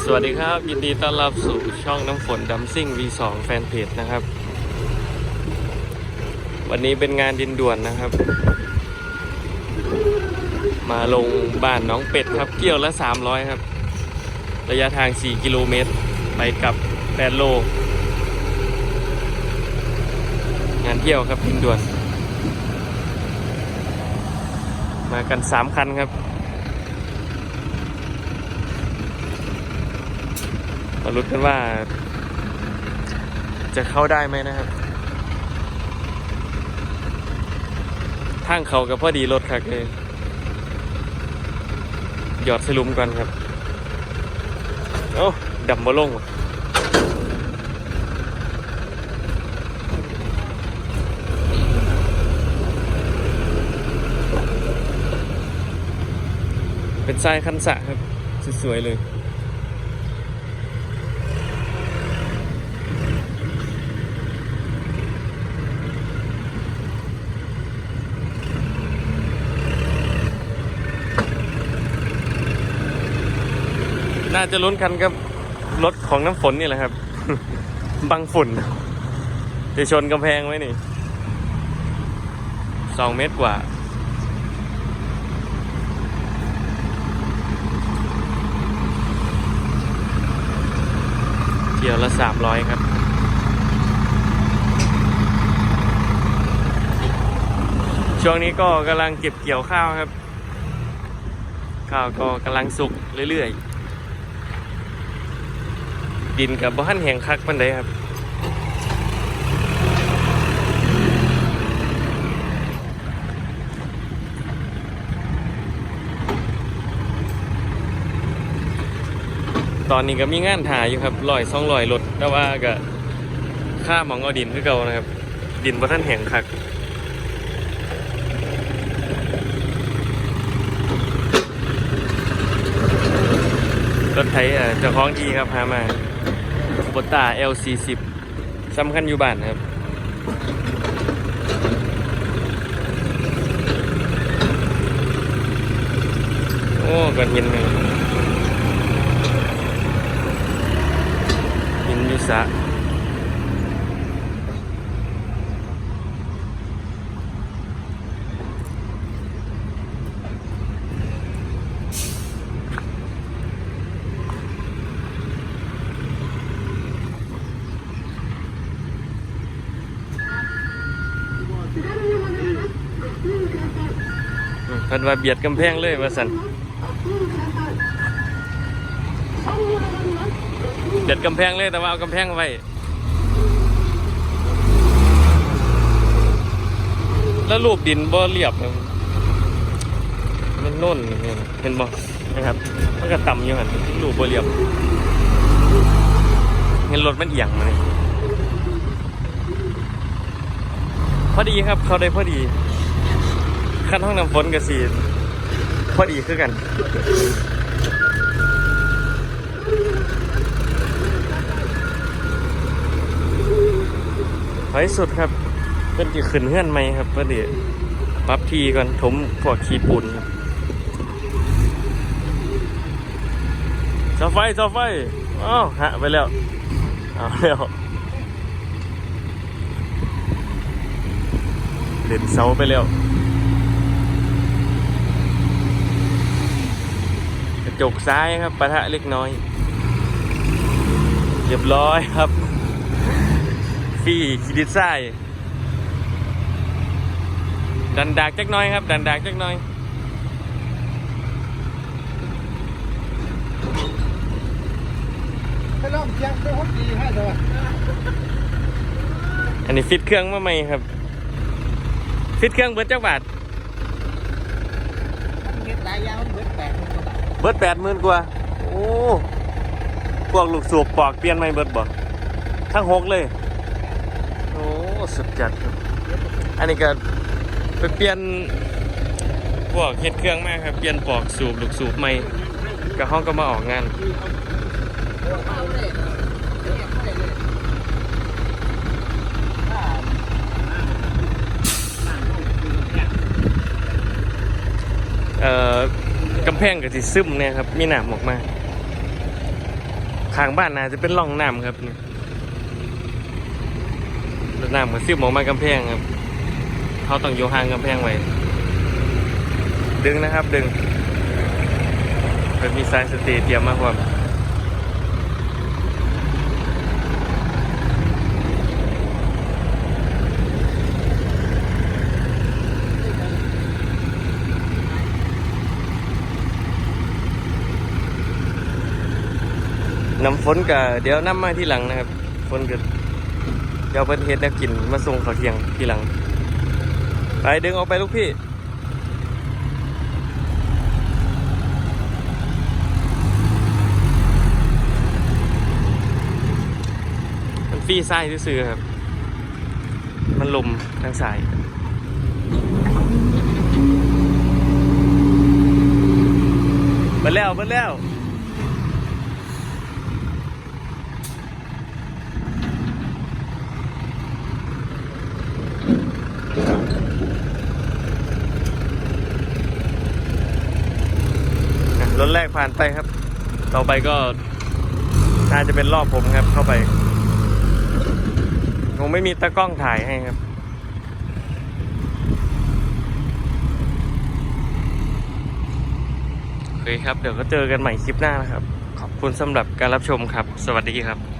สวัสดีครับ ยินดีต้อนรับสู่ช่องน้ำฝนดัมซิ่ง V2 แฟนเพจนะครับ วันนี้เป็นงานดินด่วนนะครับ มาลงบ้านน้องเป็ดครับ เกี่ยวละ 300 ครับ ระยะทาง 4 กิโลเมตร ไปกับ8โล งานเที่ยวครับดินด่วน มากัน 3 คันครับ มาลุ้นกันว่า จะเข้าได้ไหมนะครับทางเขากับพอดีรถครับเลยหยอดสลุมก่อนครับโอ้ดับมาลงว่ะเป็นทรายคันสะครับ สวยๆเลย น่าจะลุ้นกันกับรถของน้ำฝนนี่แหละครับ บังฝุ่นจะชนกำแพงไว้นี่สองเมตรกว่าเที่ยวละสามร้อยครับ ช่วงนี้ก็กำลังเก็บเกี่ยวข้าวครับ ข้าวก็กำลังสุกเรื่อยๆ ดินกับบ้านแห่งคักปันไดครับตอนนี้ก็มีงานถ่ายอยู่ครับลอยซองลอยรถแต่ว่าก็ค่ามองเอาดินคือเก่านะครับ ดินบ่ท่านแห่งคักรถไถอ่อเจ้าของดีครับพามา บตา L40 สำคัญอยู่บ้านครับโอ้ก็เห็นเลยหินอยุสะอืม เพิ่นว่าเบียดกำแพงเลยว่าสันเบียดกำแพงเลยแต่ว่าเอากำแพงไว้แล้วรูปดินบ่เรียบนะมันโน่นเห็นบ่นะครับมันก็ต่ำอยู่หันรูปบ่เรียบเห็นรถมันเอียงมาเลยพอดีครับ เขาได้พอดี ขั้นห้องน้ำฝนกับสีพอดีคือกันไว้สุดครับเพิ่นจะขึ้นเฮื่อนไหมครับเพื่อดีปรับทีก่อนถมพวกขี้ปูนครับเสาไฟเสาไฟอ้าวหะไปแล้วเอาแล้วเล่นเสาไปแล้ว กระ จกซ้ายครับปะทะเล็กน้อย เรียบร้อยครับ ฟี่คิดิซ้ายดันดากจักหน้อยครับ ดันดากจักหน้อยให้ลองเสียงเป็นคนดีให้ใช่ป่ะอันนี้ฟิตเครื่องมาใหม่ครับ ฟิตเครื่องเบิร์ดจักบาทมันเห็ดหลายอย่างมันเบิดแปด เบิร์ดแปดหมื่นกว่า โอ้ พวกลูกสูบปอกเปลี่ยนไม่เบิร์ดบ่ทั้งหกเลย โอ้ สุดจัด อันนี้ก็ไปเปลี่ยนพวกเฮ็ดเครื่องมากครับ เปลี่ยนปอกสูบลูกสูบใหม่กับห้องก็มาออกงานเอ่อ กำแพงกับสิซึมเนี่ยครับ มีหนามออกมาข้างบ้านน่าจะเป็นร่องน้ำครับนี่น้ำก็ซึมออกมากำแพงครับ เขาต้องอยู่ห่างกำแพงไว้ ดึงนะครับดึงเป็นมีสายสเตย์เตรียมมากกว่าน้ ฝนกับเดี๋ยวน้ำมาที่หลังนะครับ ฝนกับเดี๋ยวเพิ่นเฮ็ดแนวกินมาส่งเขาวเที่ยงที่หลัง ไปดึงออกไปลูกพี่มันฟรีไส้ซื้อครับ มันลมทางสายเบิดแล้วเบิดแล้ว อะ รถแรกผ่านไปครับ ต่อไปก็น่าจะเป็นรอบผมครับเข้าไปคงไม่มีตากล้องถ่ายให้ครับ โอเคครับ เดี๋ยวก็เจอกันใหม่คลิปหน้านะครับ ขอบคุณสำหรับการรับชมครับ สวัสดีครับ